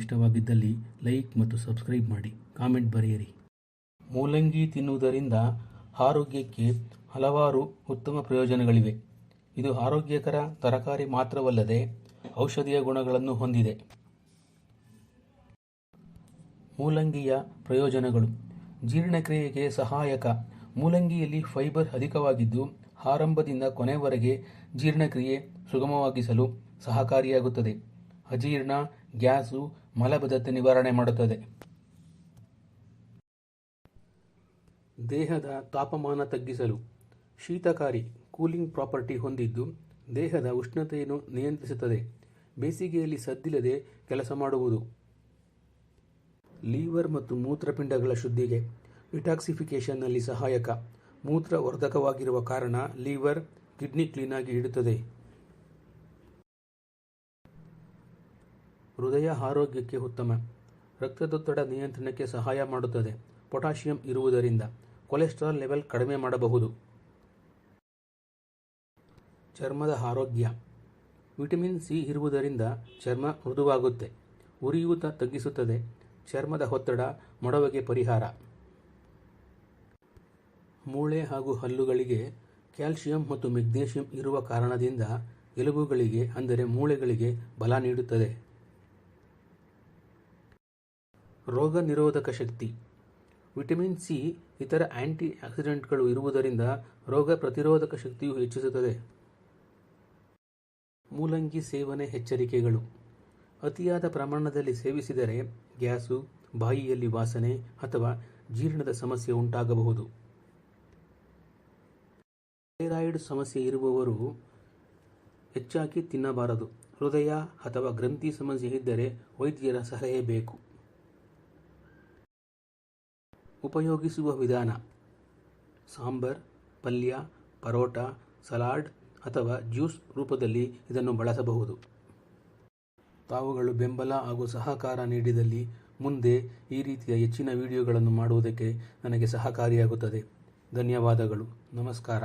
ಇಷ್ಟವಾಗಿದ್ದಲ್ಲಿ like ಮತ್ತು subscribe ಮಾಡಿ. Comment ಬರೆಯಿರಿ. ಮೂಲಂಗಿ ತಿನ್ನುವುದರಿಂದ ಆರೋಗ್ಯಕ್ಕೆ ಹಲವಾರು ಉತ್ತಮ ಪ್ರಯೋಜನಗಳಿವೆ. ಇದು ಆರೋಗ್ಯಕರ ತರಕಾರಿ ಮಾತ್ರವಲ್ಲದೆ ಔಷಧೀಯ ಗುಣಗಳನ್ನು ಹೊಂದಿದೆ. ಮೂಲಂಗಿಯ ಪ್ರಯೋಜನಗಳು. ಜೀರ್ಣಕ್ರಿಯೆಗೆ ಸಹಾಯಕ. ಮೂಲಂಗಿಯಲ್ಲಿ ಫೈಬರ್ ಅಧಿಕವಾಗಿದ್ದು ಆರಂಭದಿಂದ ಕೊನೆವರೆಗೆ ಜೀರ್ಣಕ್ರಿಯೆ ಸುಗಮವಾಗಿಸಲು ಸಹಕಾರಿಯಾಗುತ್ತದೆ. ಅಜೀರ್ಣ, ಗ್ಯಾಸು ಮಲಬದ್ಧತೆ ನಿವಾರಣೆ ಮಾಡುತ್ತದೆ. ದೇಹದ ತಾಪಮಾನ ತಗ್ಗಿಸಲು ಶೀತಕಾರಿ ಕೂಲಿಂಗ್ ಪ್ರಾಪರ್ಟಿ ಹೊಂದಿದ್ದು ದೇಹದ ಉಷ್ಣತೆಯನ್ನು ನಿಯಂತ್ರಿಸುತ್ತದೆ. ಬೇಸಿಗೆಯಲ್ಲಿ ಸದ್ದಿಲ್ಲದೆ ಕೆಲಸ ಮಾಡುವುದು. ಲೀವರ್ ಮತ್ತು ಮೂತ್ರಪಿಂಡಗಳ ಶುದ್ಧಿಗೆ ಡಿಟಾಕ್ಸಿಫಿಕೇಷನ್ನಲ್ಲಿ ಸಹಾಯಕ. ಮೂತ್ರ ವರ್ಧಕವಾಗಿರುವ ಕಾರಣ ಲೀವರ್ ಕಿಡ್ನಿ ಕ್ಲೀನಾಗಿ ಇಡುತ್ತದೆ. ಹೃದಯ ಆರೋಗ್ಯಕ್ಕೆ ಉತ್ತಮ. ರಕ್ತದೊತ್ತಡ ನಿಯಂತ್ರಣಕ್ಕೆ ಸಹಾಯ ಮಾಡುತ್ತದೆ. ಪೊಟ್ಯಾಷಿಯಂ ಇರುವುದರಿಂದ ಕೊಲೆಸ್ಟ್ರಾಲ್ ಲೆವೆಲ್ ಕಡಿಮೆ ಮಾಡಬಹುದು. ಚರ್ಮದ ಆರೋಗ್ಯ. ವಿಟಮಿನ್ ಸಿ ಇರುವುದರಿಂದ ಚರ್ಮ ಮೃದುವಾಗುತ್ತೆ. ಉರಿಯೂತ ತಗ್ಗಿಸುತ್ತದೆ. ಚರ್ಮದ ಒತ್ತಡ ಮೊಡವೆಗೆ ಪರಿಹಾರ. ಮೂಳೆ ಹಾಗೂ ಹಲ್ಲುಗಳಿಗೆ ಕ್ಯಾಲ್ಸಿಯಂ ಮತ್ತು ಮೆಗ್ನೀಷಿಯಂ ಇರುವ ಕಾರಣದಿಂದ ಎಲುಬುಗಳಿಗೆ ಅಂದರೆ ಮೂಳೆಗಳಿಗೆ ಬಲ ನೀಡುತ್ತದೆ. ರೋಗ ನಿರೋಧಕ ಶಕ್ತಿ. ವಿಟಮಿನ್ ಸಿ ಇತರ ಆಂಟಿ ಆಕ್ಸಿಡೆಂಟ್ಗಳು ಇರುವುದರಿಂದ ರೋಗ ಪ್ರತಿರೋಧಕ ಶಕ್ತಿಯು ಹೆಚ್ಚಿಸುತ್ತದೆ. ಮೂಲಂಗಿ ಸೇವನೆ ಎಚ್ಚರಿಕೆಗಳು. ಅತಿಯಾದ ಪ್ರಮಾಣದಲ್ಲಿ ಸೇವಿಸಿದರೆ ಗ್ಯಾಸು, ಬಾಯಿಯಲ್ಲಿ ವಾಸನೆ ಅಥವಾ ಜೀರ್ಣದ ಸಮಸ್ಯೆ ಉಂಟಾಗಬಹುದು. ಥೈರಾಯ್ಡ್ ಸಮಸ್ಯೆ ಇರುವವರು ಹೆಚ್ಚಾಗಿ ತಿನ್ನಬಾರದು. ಹೃದಯ ಅಥವಾ ಗ್ರಂಥಿ ಸಮಸ್ಯೆ ಇದ್ದರೆ ವೈದ್ಯರ ಸಲಹೆ ಬೇಕು. ಉಪಯೋಗಿಸುವ ವಿಧಾನ. ಸಾಂಬಾರ್, ಪಲ್ಯ, ಪರೋಟ, ಸಲಾಡ್ ಅಥವಾ ಜ್ಯೂಸ್ ರೂಪದಲ್ಲಿ ಇದನ್ನು ಬಳಸಬಹುದು. ತಾವುಗಳು ಬೆಂಬಲ ಹಾಗೂ ಸಹಕಾರ ನೀಡಿದಲ್ಲಿ ಮುಂದೆ ಈ ರೀತಿಯ ಹೆಚ್ಚಿನ ವಿಡಿಯೋಗಳನ್ನು ಮಾಡುವುದಕ್ಕೆ ನನಗೆ ಸಹಕಾರಿಯಾಗುತ್ತದೆ. ಧನ್ಯವಾದಗಳು. ನಮಸ್ಕಾರ.